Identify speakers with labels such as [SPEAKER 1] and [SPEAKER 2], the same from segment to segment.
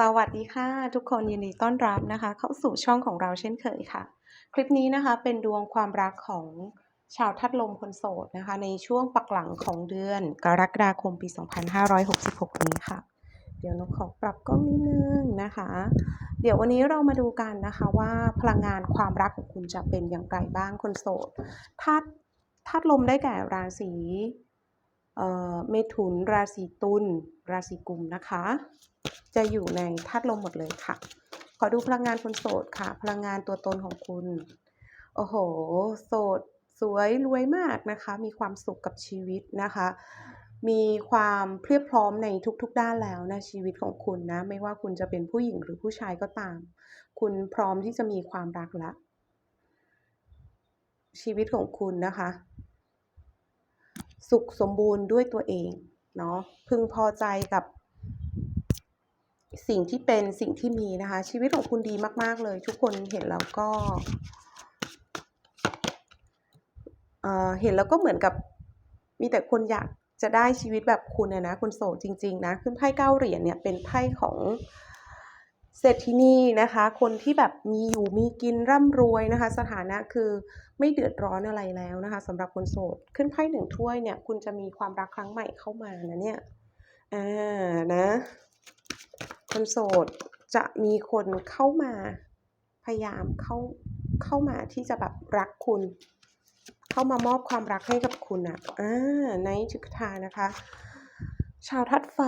[SPEAKER 1] สวัสดีค่ะ ทุกคนยินดีต้อนรับนะคะ เข้าสู่ช่องของเราเช่นเคยค่ะ คลิปนี้นะคะเป็นดวงความรักของชาวทัดลมคนโสดนะคะ ในช่วงปักหลังของเดือนกรกฎาคมปี 2566 นี้ค่ะ เดี๋ยวนกขอปรับกล้องนิดนึงนะคะ เดี๋ยววันนี้เรามาดูกันนะคะว่าพลังงานความรักของคุณจะเป็นอย่างไรบ้างคนโสดธาตุธาตุลมได้แก่ราศีเมถุนราศีตุลราศีกุมนะคะ จะอยู่ในธาตุลมหมดเลยค่ะ ขอดูพลังงานคนโสดค่ะ พลังงานตัวตนของคุณ โอ้โห โสด สวยรวยมากนะคะ มีความสุขกับชีวิตนะคะ มีความเพียบพร้อมในทุกๆด้านแล้วนะชีวิตของคุณนะ ไม่ว่าคุณจะเป็นผู้หญิงหรือผู้ชายก็ตาม คุณพร้อมที่จะมีความรักละ ชีวิตของคุณนะคะ สุขสมบูรณ์ด้วยตัวเองเนาะพึงพอใจกับ สิ่งที่เป็นสิ่งที่มีนะคะ ชีวิตของคุณดีมาก ๆ เลย ทุกคนเห็นแล้วก็เอ่อเห็นแล้วก็เหมือนกับมีแต่คนอยากจะได้ชีวิตแบบคุณอะนะคนโสดจริง ๆ นะ ขึ้นไพ่เก้าเหรียญเนี่ยเป็นไพ่ของเศรษฐินีนะคะ คนที่แบบมีอยู่มีกินร่ำรวยนะคะ สถานะคือไม่เดือดร้อนอะไรแล้วนะคะสำหรับคนโสด ขึ้นไพ่หนึ่งถ้วยเนี่ย คุณจะมีความรักครั้งใหม่เข้ามานะเนี่ย อ่านะ คนโสดจะมีคนเข้ามาพยายามเข้าเข้ามาที่จะแบบรักคุณ เข้ามามอบความรักให้กับคุณอะอ่าในจุกทานะคะ ชาวธาตุไฟ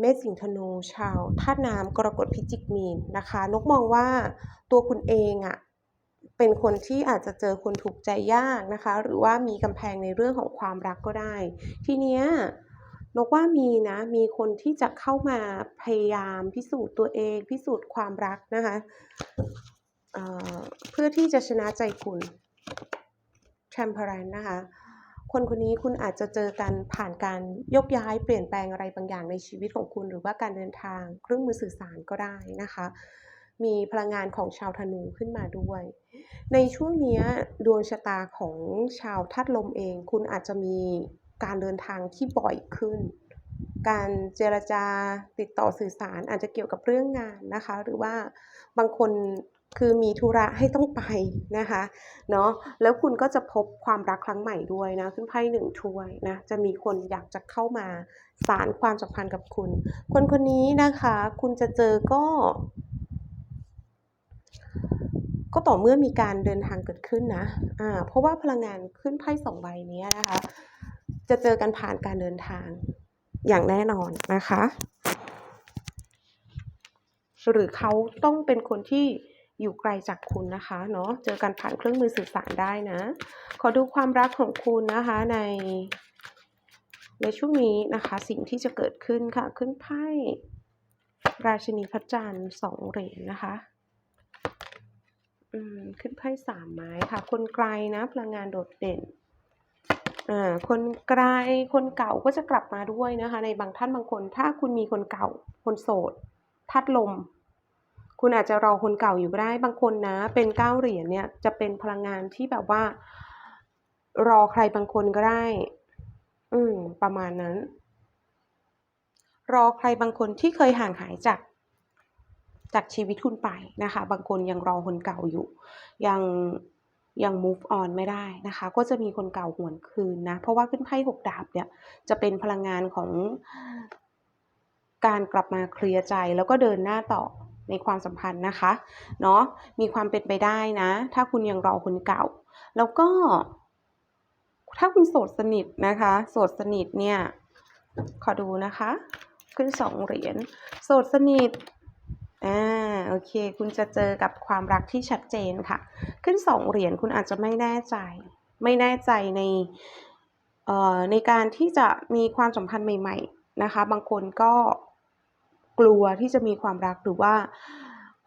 [SPEAKER 1] เมษสิงห์ธนูชาวธาตุน้ำกรกฎพิจิกมีนนะคะ นกมองว่าตัวคุณเองอะเป็นคนที่อาจจะเจอคนถูกใจยากนะคะ หรือว่ามีกำแพงในเรื่องของความรักก็ได้ ทีเนี้ย นกว่ามีนะ มีคนที่จะเข้ามาพยายามพิสูจน์ตัวเอง พิสูจน์ความรักนะคะเเพื่อที่จะชนะใจคุณ Temperance นะคะ คนคนนี้คุณอาจจะเจอกันผ่านการยกย้ายเปลี่ยนแปลงอะไรบางอย่างในชีวิตของคุณ หรือว่าการเดินทางเครื่องมือสื่อสารก็ได้นะคะ มีพลังงานของชาวธนูขึ้นมาด้วย ในช่วงเนี้ยดวงชะตาของชาวธาตุลมเอง คุณอาจจะมี การเดินทางที่บ่อยขึ้น การเจรจาติดต่อสื่อสารอาจจะเกี่ยวกับเรื่องงานนะคะ หรือว่าบางคนคือมีธุระให้ต้องไปนะคะเนาะแล้วคุณก็จะพบความรักครั้งใหม่ด้วยนะขึ้นไพ่หนึ่งถ้วยนะจะมีคนอยากจะเข้ามาสารความสัมพันธ์กับคุณ คนคนนี้นะคะ คุณจะเจอก็ ก็ต่อเมื่อมีการเดินทางเกิดขึ้นนะอ่าเพราะว่าพลังงานขึ้นไพ่สองใบนี้นะคะ จะเจอกันผ่านการเดินทางอย่างแน่นอนนะคะ หรือเขาต้องเป็นคนที่อยู่ไกลจากคุณนะคะเนาะเจอกันผ่านเครื่องมือสื่อสารได้นะ ขอดูความรักของคุณนะคะใน ในช่วงนี้นะคะ สิ่งที่จะเกิดขึ้นค่ะ ขึ้นไพ่ราชินีพระจันทร์สองเหรียญนะคะอืมขึ้นไพ่สามไม้ค่ะ คนไกลนะ พลังงานโดดเด่น คนไกลคนเก่าก็จะกลับมาด้วยนะคะ ในบางท่านบางคน ถ้าคุณมีคนเก่า คนโสดธาตุลม คุณอาจจะรอคนเก่าอยู่ก็ได้บางคนนะ เป็นเก้าเหรียญเนี่ยจะเป็นพลังงานที่แบบว่า รอใครบางคนก็ได้ อืม ประมาณนั้น รอใครบางคนที่เคยห่างหายจากจากชีวิตคุณไปนะคะ บางคนยังรอคนเก่าอยู่ ยัง ยัง move on ไม่ได้นะคะ ก็จะมีคนเก่าหวนคืนนะ เพราะว่าขึ้นไพ่หกดาบเนี่ยจะเป็นพลังงานของการกลับมาเคลียร์ใจแล้วก็เดินหน้าต่อในความสัมพันธ์นะคะเนาะมีความเป็นไปได้นะ ถ้าคุณยังรอคนเก่า แล้วก็ ถ้าคุณโสดสนิทนะคะ โสดสนิทเนี่ย ขอดูนะคะ ขึ้นสองเหรียญโสดสนิท อ่าโอเค คุณจะเจอกับความรักที่ชัดเจนค่ะ ขึ้นสองเหรียญคุณอาจจะไม่แน่ใจ ไม่แน่ใจในเอ่อในการที่จะมีความสัมพันธ์ใหม่ ๆนะคะ บางคนก็กลัวที่จะมีความรักหรือว่า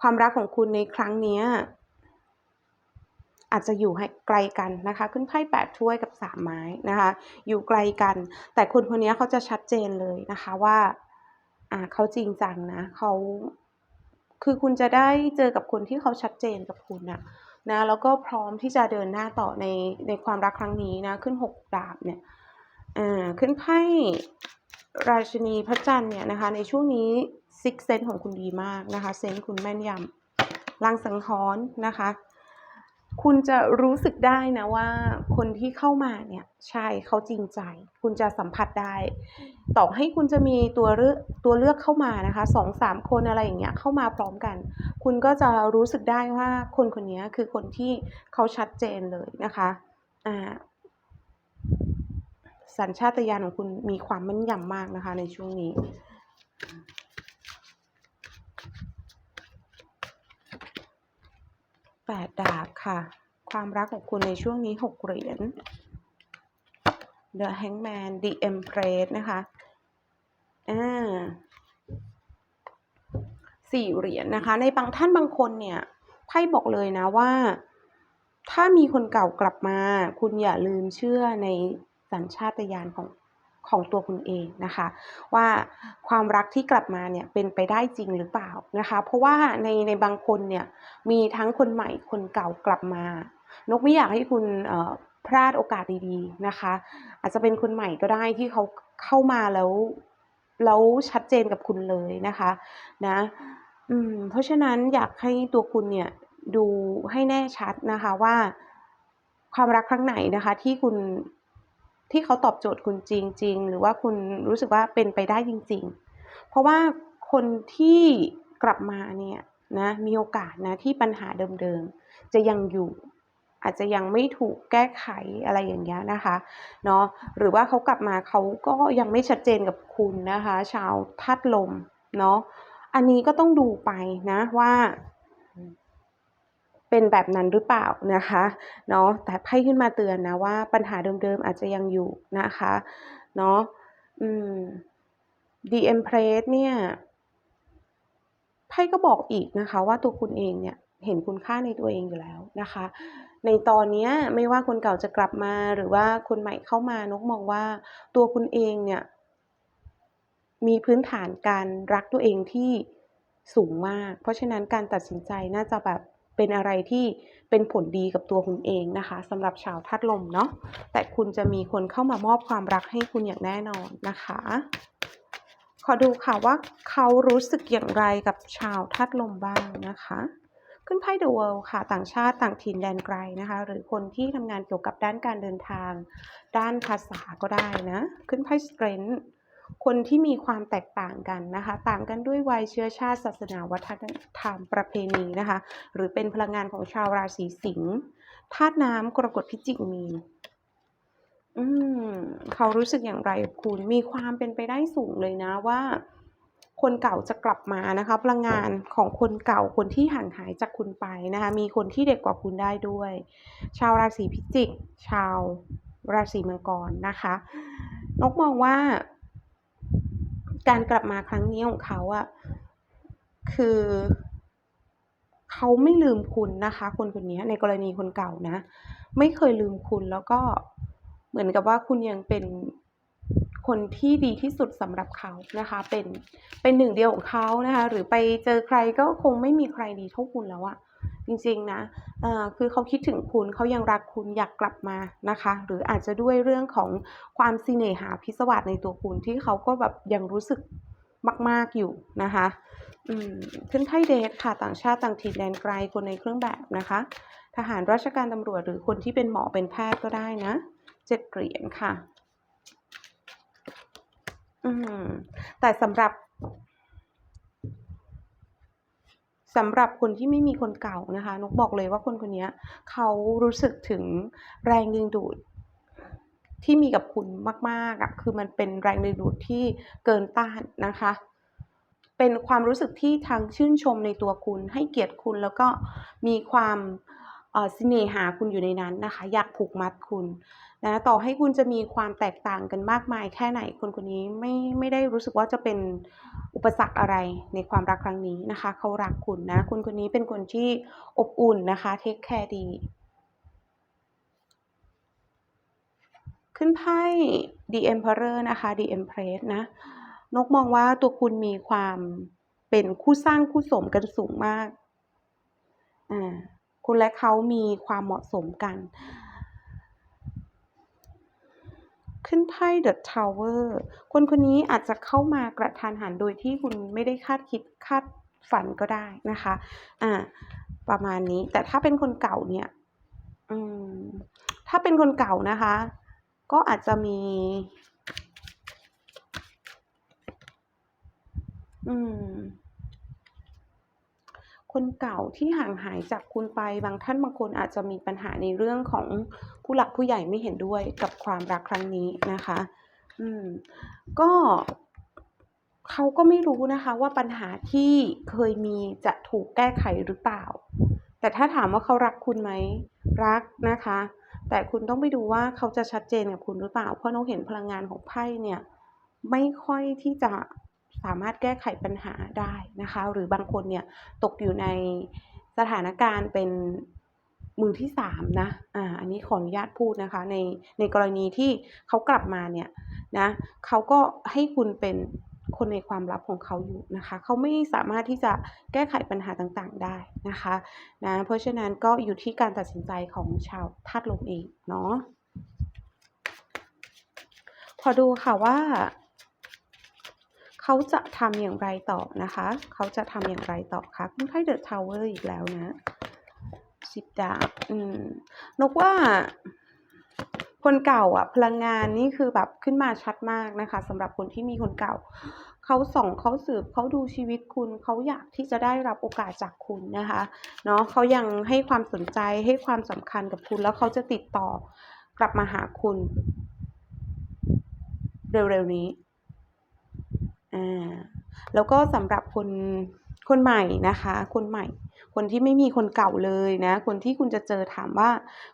[SPEAKER 1] ความรักของคุณในครั้งนี้อาจจะอยู่ให้ไกลกันนะคะ ขึ้นไพ่แปดถ้วยกับสามไม้นะคะ อยู่ไกลกัน แต่คนคนนี้เขาจะชัดเจนเลยนะคะว่า อ่าเขาจริงจังนะเขา คือคุณจะได้เจอกับคนที่เขาชัดเจนกับคุณนะนะแล้วก็พร้อมที่จะเดินหน้าต่อในในความรักครั้งนี้นะขึ้นหกดาบเนี่ยอ่าขึ้นไพ่ราชินีพระจันทร์เนี่ยนะคะในช่วงนี้ซิกเซนของคุณดีมากนะคะเซนคุณแม่นยำลังสังหรณ์นะคะ คุณจะรู้สึกได้นะว่าคนที่เข้ามาเนี่ยใช่เขาจริงใจ คุณจะสัมผัสได้ ต่อให้คุณจะมีตัวเลือกตัวเลือกเข้ามานะคะสองสามคนอะไรอย่างเงี้ยเข้ามาพร้อมกัน คุณก็จะรู้สึกได้ว่าคนคนนี้คือคนที่เขาชัดเจนเลยนะคะอ่าสัญชาตญาณของคุณมีความแม่นยำมากนะคะในช่วงนี้ แป ดดาบค่ะ ความรักของคุณในช่วงนี้หกเหรียญ The Hangman The Empress นะคะอ่าสี่เหรียญนะคะ ในบางท่านบางคนเนี่ยไพ่บอกเลยนะว่า ถ้ามีคนเก่ากลับมา คุณอย่าลืมเชื่อในสัญชาตญาณของ ของตัวคุณเองนะคะ ว่าความรักที่กลับมาเนี่ยเป็นไปได้จริงหรือเปล่านะคะ เพราะว่าในในบางคนเนี่ยมีทั้งคนใหม่คนเก่ากลับมา นกไม่อยากให้คุณพลาดโอกาสดีๆนะคะ อาจจะเป็นคนใหม่ก็ได้ที่เขาเข้ามาแล้วแล้วชัดเจนกับคุณเลยนะคะนะอืมเพราะฉะนั้นอยากให้ตัวคุณเนี่ยดูให้แน่ชัดนะคะว่า ความรักครั้งไหนนะคะ ที่คุณ ที่เขาตอบโจทย์คุณจริง ๆ หรือว่าคุณรู้สึกว่าเป็นไปได้จริง ๆ เพราะว่าคนที่กลับมาเนี่ยนะมีโอกาสนะที่ปัญหาเดิมๆ จะยังอยู่อาจจะยังไม่ถูกแก้ไขอะไรอย่างเงี้ยนะคะเนาะหรือว่าเขากลับมาเขาก็ยังไม่ชัดเจนกับคุณนะคะ ชาวธาตุลมเนาะอันนี้ก็ต้องดูไปนะว่า เป็นแบบนั้นหรือเปล่านะคะเนาะแต่ไพ่ขึ้นมาเตือนนะว่าปัญหาเดิมๆอาจจะยังอยู่นะคะเนาะอืม The Empress เนี่ยไพ่ก็บอกอีกนะคะ ว่าตัวคุณเองเนี่ยเห็นคุณค่าในตัวเองอยู่แล้วนะคะ ในตอนนี้ไม่ว่าคนเก่าจะกลับมาหรือว่าคนใหม่เข้ามานกมองว่าตัวคุณเองเนี่ยมีพื้นฐานการรักตัวเองที่สูงมาก เพราะฉะนั้นการตัดสินใจน่าจะแบบ เป็นอะไรที่เป็นผลดีกับตัวคุณเองนะคะสำหรับชาวธาตุลมเนาะแต่คุณจะมีคนเข้ามามอบความรักให้คุณอย่างแน่นอนนะคะ ขอดูค่ะว่าเขารู้สึกอย่างไรกับชาวธาตุลมบ้างนะคะ ขึ้นไพ่ The World ค่ะ ต่างชาติต่างถิ่นแดนไกลนะคะ หรือคนที่ทำงานเกี่ยวกับด้านการเดินทาง ด้านภาษาก็ได้นะ ขึ้นไพ่ Strength คนที่มีความแตกต่างกันนะคะ ต่างกันด้วยวัยเชื้อชาติศาสนาวัฒนธรรมประเพณีนะคะ หรือเป็นพลังงานของชาวราศีสิงห์ธาตุน้ำกรกฎพิจิกมีนอืมเขารู้สึกอย่างไรคุณมีความเป็นไปได้สูงเลยนะว่า คนเก่าจะกลับมานะคะพลังงานของคนเก่าคนที่ห่างหายจากคุณไปนะคะ มีคนที่เด็กกว่าคุณได้ด้วย ชาวราศีพิจิก ชาวราศีมังกรนะคะ นกมองว่า การกลับมาครั้งนี้ของเขาอะคือเขาไม่ลืมคุณนะคะ คนคนนี้ในกรณีคนเก่านะ ไม่เคยลืมคุณแล้วก็เหมือนกับว่าคุณยังเป็นคนที่ดีที่สุดสำหรับเขานะคะ เป็นเป็นหนึ่งเดียวของเขานะคะ หรือไปเจอใครก็คงไม่มีใครดีเท่าคุณแล้วอะ จริงๆนะอ่อคือเขาคิดถึงคุณเขายังรักคุณอยากกลับมานะคะ หรืออาจจะด้วยเรื่องของความสิเนหาพิศวาสในตัวคุณที่เขาก็แบบยังรู้สึกมาก ๆ อยู่นะคะอืมขึ้นไพ่เดทค่ะต่างชาติต่างถิ่นแดนไกลคนในเครื่องแบบนะคะ ทหารราชการตำรวจหรือคนที่เป็นหมอเป็นแพทย์ก็ได้นะเจ็ดเหรียญค่ะอืมแต่สำหรับ สำหรับคนที่ไม่มีคนเก่านะคะนกบอกเลยว่าคนคนนี้เขารู้สึกถึงแรงดึงดูดที่มีกับคุณมากๆอะคือมันเป็นแรงดึงดูดที่เกินต้านนะคะ เป็นความรู้สึกที่ทั้งชื่นชมในตัวคุณให้เกียรติคุณแล้วก็มีความเอ่อเสน่หาคุณอยู่ในนั้นนะคะ อยากผูกมัดคุณ นะต่อให้คุณจะมีความแตกต่างกันมากมายแค่ไหนคนคนนี้ไม่ไม่ได้รู้สึกว่าจะเป็นอุปสรรคอะไรในความรักครั้งนี้นะคะ เขารักคุณนะคุณคนนี้เป็นคนที่อบอุ่นนะคะเทคแคร์ดี ขึ้นไพ่ The Emperor นะคะ The Empress นะนกมองว่าตัวคุณมีความเป็นคู่สร้างคู่สมกันสูงมากอ่าคุณและเขามีความเหมาะสมกัน ขึ้นไพ่ The Tower คนคนนี้อาจจะเข้ามากระทันหันโดยที่คุณไม่ได้คาดคิดคาดฝันก็ได้นะคะอ่าประมาณนี้ แต่ถ้าเป็นคนเก่าเนี่ยอืมถ้าเป็นคนเก่านะคะ ก็อาจจะมี อืม คนเก่าที่ห่างหายจากคุณไปบางท่านบางคนอาจจะมีปัญหาในเรื่องของผู้หลักผู้ใหญ่ไม่เห็นด้วยกับความรักครั้งนี้นะคะ อืม ก็เขาก็ไม่รู้นะคะว่าปัญหาที่เคยมีจะถูกแก้ไขหรือเปล่า แต่ถ้าถามว่าเขารักคุณไหมรักนะคะ แต่คุณต้องไปดูว่าเขาจะชัดเจนกับคุณหรือเปล่า เพราะนกเห็นพลังงานของไพ่เนี่ย ไม่ค่อยที่จะ สามารถแก้ไขปัญหาได้นะคะ หรือบางคนเนี่ยตกอยู่ในสถานการณ์เป็นมือที่สามนะ อ่า อันนี้ขออนุญาตพูดนะคะ ในในกรณีที่เขากลับมาเนี่ยนะเขาก็ให้คุณเป็นคนในความลับของเขาอยู่นะคะ เขาไม่สามารถที่จะแก้ไขปัญหาต่างๆได้นะคะนะ เพราะฉะนั้นก็อยู่ที่การตัดสินใจของชาวธาตุลมเองเนาะ ขอดูค่ะว่า เขาจะทำอย่างไรต่อนะคะ เขาจะทำอย่างไรต่อคะคุณไพ่เดอะทาวเวอร์อีกแล้วนะสิบดาบอืมนกว่าคนเก่าอะพลังงานนี่คือแบบขึ้นมาชัดมากนะคะสำหรับคนที่มีคนเก่า เขาส่องเขาสืบเขาดูชีวิตคุณเขาอยากที่จะได้รับโอกาสจากคุณนะคะเนาะเขายังให้ความสนใจให้ความสำคัญกับคุณ แล้วเขาจะติดต่อกลับมาหาคุณ เร็วๆนี้ อ่าแล้วก็สำหรับคนคนใหม่นะคะ คนใหม่ คนที่ไม่มีคนเก่าเลยนะ คนที่คุณจะเจอถามว่า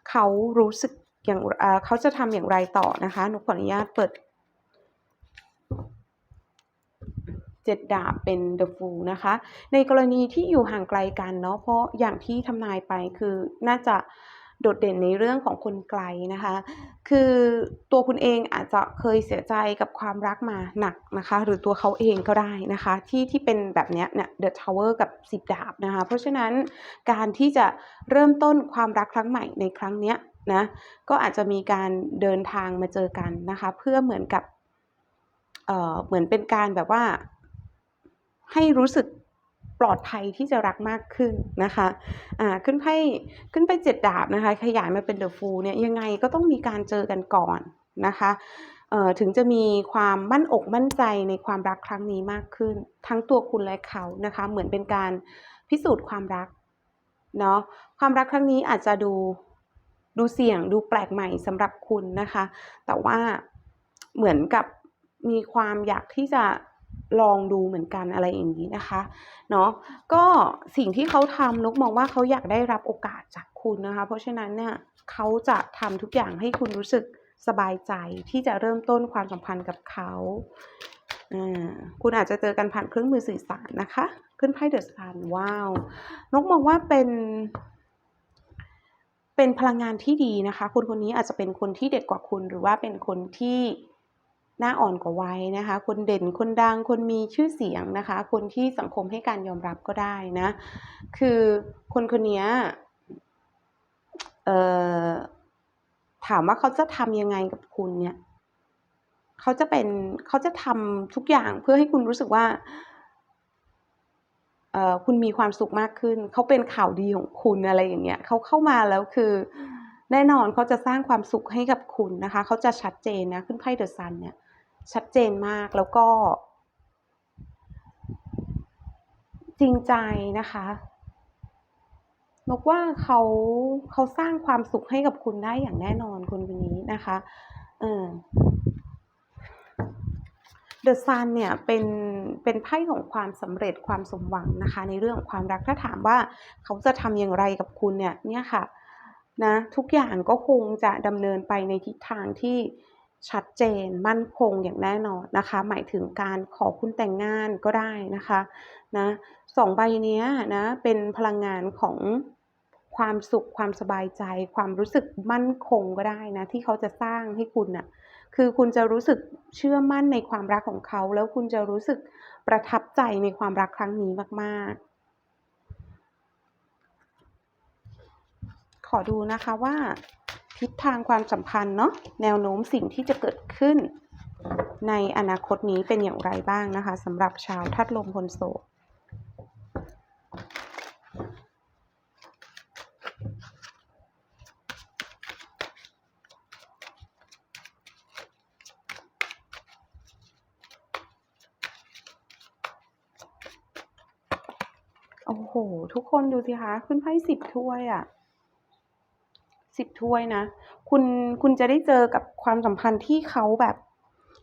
[SPEAKER 1] เขารู้สึกอย่างเขาจะทำอย่างไรต่อนะคะหนูขออนุญาตเปิดเจ็ดดาบเป็น The Fool นะคะ ในกรณีที่อยู่ห่างไกลกันเนาะเพราะอย่างที่ทำนายไปคือน่าจะ โดดเด่นในเรื่องของคนไกลนะคะ คือตัวคุณเองอาจจะเคยเสียใจกับความรักมาหนักนะคะ หรือตัวเขาเองก็ได้นะคะ ที่ที่เป็นแบบเนี้ยเนี่ย The Tower กับ10ดาบนะคะ เพราะฉะนั้นการที่จะเริ่มต้นความรักครั้งใหม่ในครั้งเนี้ยนะก็อาจจะมีการเดินทางมาเจอกันนะคะ เพื่อเหมือนกับเอ่อเหมือนเป็นการแบบว่าให้รู้สึก ปลอดภัยที่จะรักมากขึ้นนะคะอ่าขึ้นไพ่ขึ้นไปเจ็ดดาบนะคะขยายมาเป็น The Fool เนี่ยยังไงก็ต้องมีการเจอกันก่อนนะคะเอ่อถึงจะมีความมั่นอกมั่นใจในความรักครั้งนี้มากขึ้น ทั้งตัวคุณและเขานะคะ เหมือนเป็นการพิสูจน์ความรักเนาะความรักครั้งนี้อาจจะดูดูเสี่ยงดูแปลกใหม่สำหรับคุณนะคะ แต่ว่าเหมือนกับมีความอยากที่จะ ลองดูเหมือนกันอะไรอย่างนี้นะคะเนาะก็สิ่งที่เขาทำนกมองว่าเขาอยากได้รับโอกาสจากคุณนะคะ เพราะฉะนั้นเนี่ยเขาจะทำทุกอย่างให้คุณรู้สึกสบายใจที่จะเริ่มต้นความสัมพันธ์กับเขาคุณอาจจะเจอกันผ่านเครื่องมือสื่อสารนะคะ ขึ้นไพ่เดอะซันว้าว นกมองว่าเป็นเป็นพลังงานที่ดีนะคะ คนคนนี้อาจจะเป็นคนที่เด็กกว่าคุณหรือว่าเป็นคนที่ หน้าอ่อนกว่าวัยนะคะ คนเด่นคนดังคนมีชื่อเสียงนะคะ คนที่สังคมให้การยอมรับก็ได้นะ คือคนคนนี้เอ่อถามว่าเขาจะทำยังไงกับคุณเนี่ยเขาจะเป็นเขาจะทำทุกอย่างเพื่อให้คุณรู้สึกว่าเอ่อคุณมีความสุขมากขึ้น เขาเป็นข่าวดีของคุณอะไรอย่างเงี้ยเขาเข้ามาแล้วคือแน่นอนเขาจะสร้างความสุขให้กับคุณนะคะ เขาจะชัดเจนนะ ขึ้นไพ่เดอะซันเนี่ย ชัดเจนมากแล้วก็ จริงใจนะคะนกว่าเขาเขาสร้างความสุขให้กับคุณได้อย่างแน่นอนคนคนนี้นะคะเออ The Sun เนี่ยเป็นเป็นไพ่ของความสำเร็จความสมหวังนะคะ ในเรื่องของความรักถ้าถามว่าเขาจะทำอย่างไรกับคุณเนี่ยเนี่ยค่ะนะทุกอย่างก็คงจะดำเนินไปในทิศทางที่ ชัดเจนมั่นคงอย่างแน่นอนนะคะ หมายถึงการขอคุณแต่งงานก็ได้นะคะนะ2ใบเนี้ยนะเป็นพลังงานของความสุขความสบายใจ ความรู้สึกมั่นคงก็ได้นะที่เขาจะสร้างให้คุณน่ะคือคุณจะรู้สึกเชื่อมั่นในความรักของเขา แล้วคุณจะรู้สึกประทับใจในความรักครั้งนี้มากๆ ขอดูนะคะว่า ทิศทางความสัมพันธ์เนาะแนวโน้มสิ่งที่จะเกิดขึ้น ในอนาคตนี้เป็นอย่างไรบ้างนะคะสำหรับชาวทัดลมคนโสโอ้โห ทุกคนดูสิคะ ขึ้นไพ่สิบถ้วยอะ สิบถ้วยนะ คุณคุณจะได้เจอกับความสัมพันธ์ที่เขาแบบ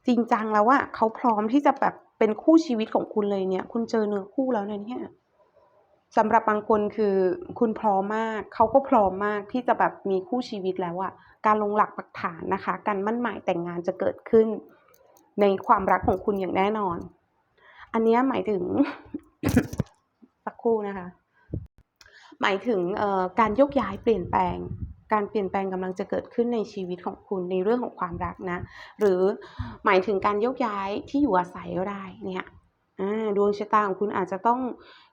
[SPEAKER 1] จริงจังแล้วอะเขาพร้อมที่จะแบบเป็นคู่ชีวิตของคุณเลยเนี่ย คุณเจอเนื้อคู่แล้วนะเนี่ยสำหรับบางคนคือคุณพร้อมมากเขาก็พร้อมมากที่จะแบบมีคู่ชีวิตแล้วอะการลงหลักปักฐานนะคะ การมั่นหมายแต่งงานจะเกิดขึ้น ในความรักของคุณอย่างแน่นอน อันนี้หมายถึงสักคู่นะคะ หมายถึงการยกย้ายเปลี่ยนแปลง การเปลี่ยนแปลงกำลังจะเกิดขึ้นในชีวิตของคุณในเรื่องของความรักนะ หรือหมายถึงการยกย้ายที่อยู่อาศัยก็ได้เนี่ยดวงชะตาของคุณอาจจะต้อง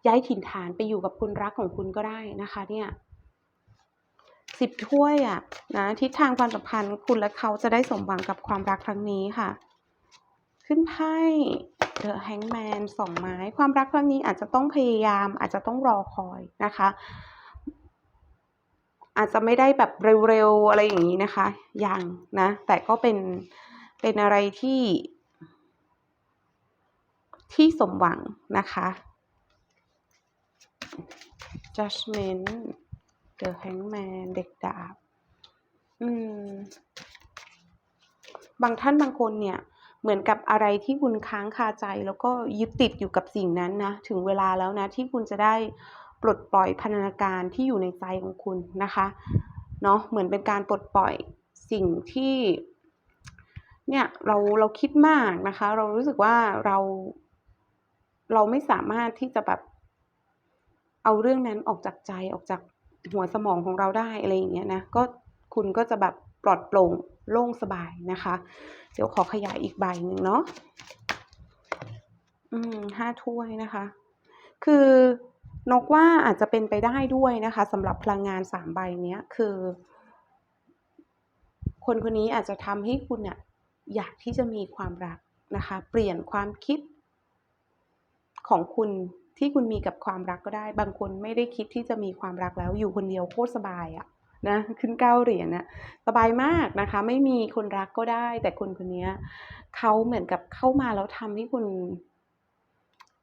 [SPEAKER 1] ย้ายถิ่นฐานไปอยู่กับคนรักของคุณก็ได้นะคะเนี่ยสิบถ้วยอะนะทิศทางความสัมพันธ์คุณและเขาจะได้สมหวังกับความรักครั้งนี้ค่ะ ขึ้นไพ่ The Hangman สองไม้ ความรักครั้งนี้อาจจะต้องพยายามอาจจะต้องรอคอยนะคะ อาจจะไม่ได้แบบเร็วๆอะไรอย่างนี้นะคะยังนะ แต่ก็เป็นเป็นอะไรที่ ที่สมหวังนะคะ Judgment The Hangman เด็กดาบ อืม บางท่านบางคนเนี่ยเหมือนกับอะไรที่คุณค้างคาใจแล้วก็ยึดติดอยู่กับสิ่งนั้นนะ ถึงเวลาแล้วนะที่คุณจะได้ ปลดปล่อยพันธนาการที่อยู่ในใจของคุณนะคะเนาะเหมือนเป็นการปลดปล่อยสิ่งที่เนี่ยเราเราคิดมากนะคะ เรารู้สึกว่าเรา เราไม่สามารถที่จะแบบเอาเรื่องนั้นออกจากใจออกจากหัวสมองของเราได้อะไรอย่างเงี้ยนะก็คุณก็จะแบบปลอดโปร่งโล่งสบายนะคะ เดี๋ยวขอขยายอีกใบหนึ่งเนาะอืมห้าถ้วยนะคะ คือ นกว่าอาจจะเป็นไปได้ด้วยนะคะสำหรับพลังงานสามใบเนี้ยคือ คนคนนี้อาจจะทำให้คุณเนี่ยอยากที่จะมีความรักนะคะ เปลี่ยนความคิดของคุณที่คุณมีกับความรักก็ได้ บางคนไม่ได้คิดที่จะมีความรักแล้วอยู่คนเดียวโคตรสบายอะนะขึ้นเก้าเหรียญนะสบายมากนะคะ ไม่มีคนรักก็ได้ แต่คนคนนี้เขาเหมือนกับเข้ามาแล้วทำให้คุณ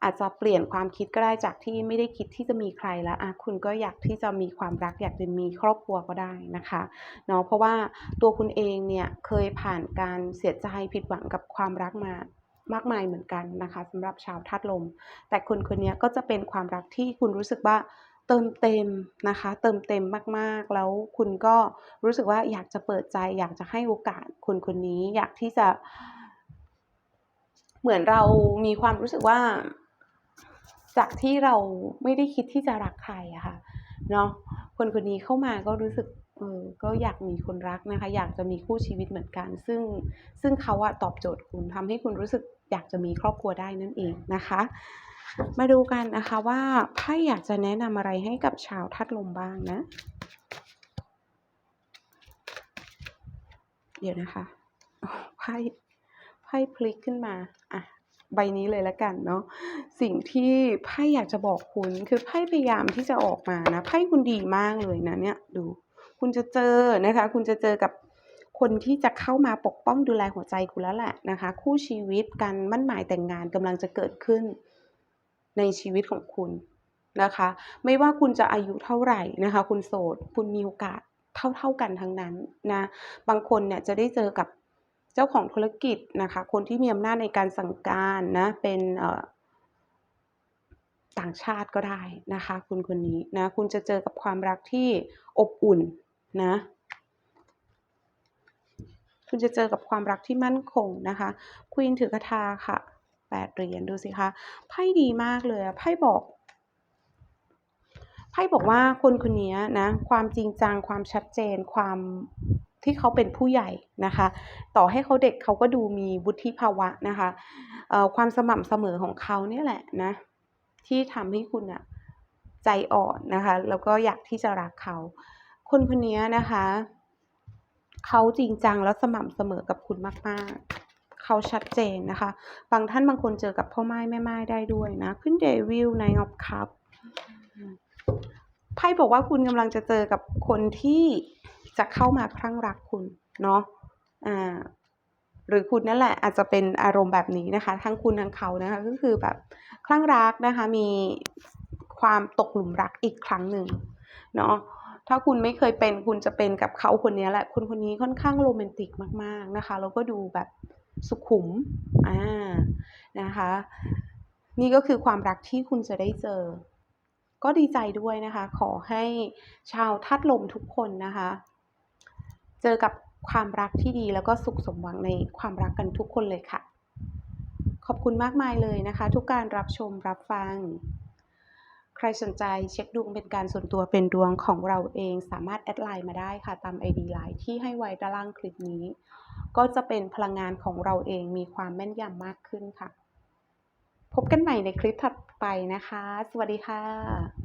[SPEAKER 1] อาจจะเปลี่ยนความคิดก็ได้จากที่ไม่ได้คิดที่จะมีใครแล้วอะคุณก็อยากที่จะมีความรักอยากจะมีครอบครัวก็ได้นะคะเนาะเพราะว่าตัวคุณเองเนี่ยเคยผ่านการเสียใจผิดหวังกับความรักมามากมายเหมือนกันนะคะสำหรับชาวธาตุลม แต่คนคนนี้ก็จะเป็นความรักที่คุณรู้สึกว่าเติมเต็มนะคะ เติมเต็มมากๆ แล้วคุณก็รู้สึกว่าอยากจะเปิดใจ อยากจะให้โอกาสคนคนนี้อยากที่จะ เหมือนเรามีความรู้สึกว่า จากที่เราไม่ได้คิดที่จะรักใครอะค่ะเนาะคนคนนี้เข้ามาก็รู้สึกเออก็อยากมีคนรักนะคะ อยากจะมีคู่ชีวิตเหมือนกัน ซึ่งซึ่งเขาอะตอบโจทย์คุณทำให้คุณรู้สึกอยากจะมีครอบครัวได้นั่นเองนะคะ มาดูกันนะคะว่าไพ่อยากจะแนะนำอะไรให้กับชาวทัดลมบ้างนะ เดี๋ยวนะคะไพ่ไพ่พลิกขึ้นมาอะ ใบนี้เลยละกันเนาะสิ่งที่ไพ่อยากจะบอกคุณคือไพ่พยายามที่จะออกมานะไพ่คุณดีมากเลยนะเนี่ยดู คุณจะเจอนะคะ คุณจะเจอกับคนที่จะเข้ามาปกป้องดูแลหัวใจคุณแล้วแหละนะคะ คู่ชีวิตการมั่นหมายแต่งงานกำลังจะเกิดขึ้นในชีวิตของคุณนะคะ ไม่ว่าคุณจะอายุเท่าไหร่นะคะ คุณโสดคุณมีโอกาสเท่าๆกันทั้งนั้นนะบางคนเนี่ยจะได้เจอกับ เจ้าของธุรกิจนะคะ คนที่มีอำนาจในการสั่งการนะ เป็นต่างชาติก็ได้นะคะ คุณคนนี้นะ คุณจะเจอกับความรักที่อบอุ่นนะ คุณจะเจอกับความรักที่มั่นคงนะคะควีนถือกระทาค่ะแปดเหรียญดูสิคะไพ่ดีมากเลยไพ่บอกไพ่บอกว่าคนคนนี้นะ ความจริงจัง ความชัดเจน ความ ที่เขาเป็นผู้ใหญ่นะคะ ต่อให้เขาเด็กเขาก็ดูมีวุฒิภาวะนะคะความสม่ำเสมอของเขาเนี่ยแหละนะที่ทำให้คุณอะใจอ่อนนะคะแล้วก็อยากที่จะรักเขา คนคนนี้นะคะเขาจริงจังแล้วสม่ำเสมอกับคุณมาก ๆเขาชัดเจนนะคะ บางท่านบางคนเจอกับพ่อไม้แม่ไม้ได้ด้วยนะ ขึ้นเดวิลในออฟคัพ ไพ่บอกว่าคุณกำลังจะเจอกับคนที่จะเข้ามาคลั่งรักคุณเนาะอ่าหรือคุณนั่นแหละอาจจะเป็นอารมณ์แบบนี้นะคะ ทั้งคุณทั้งเขานะคะก็คือแบบคลั่งรักนะคะมีความตกหลุมรักอีกครั้งหนึ่งเนาะถ้าคุณไม่เคยเป็นคุณจะเป็นกับเขาคนนี้แหละคนคนนี้ค่อนข้างโรแมนติกมาก ๆนะคะแล้วก็ดูแบบสุขุมอ่านะคะ นี่ก็คือความรักที่คุณจะได้เจอ ก็ดีใจด้วยนะคะ ขอให้ชาวธาตุลมทุกคนนะคะ เจอกับความรักที่ดีแล้วก็สุขสมหวังในความรักกันทุกคนเลยค่ะ ขอบคุณมากมายเลยนะคะ ทุกการรับชมรับฟัง ใครสนใจเช็คดวงเป็นการส่วนตัวเป็นดวงของเราเองสามารถแอดไลน์มาได้ค่ะ ตาม ID ไลน์ที่ให้ไว้ด้านล่างคลิปนี้ ก็จะเป็นพลังงานของเราเองมีความแม่นยำมากขึ้นค่ะ พบกันใหม่ในคลิปถัดไปนะคะ สวัสดีค่ะ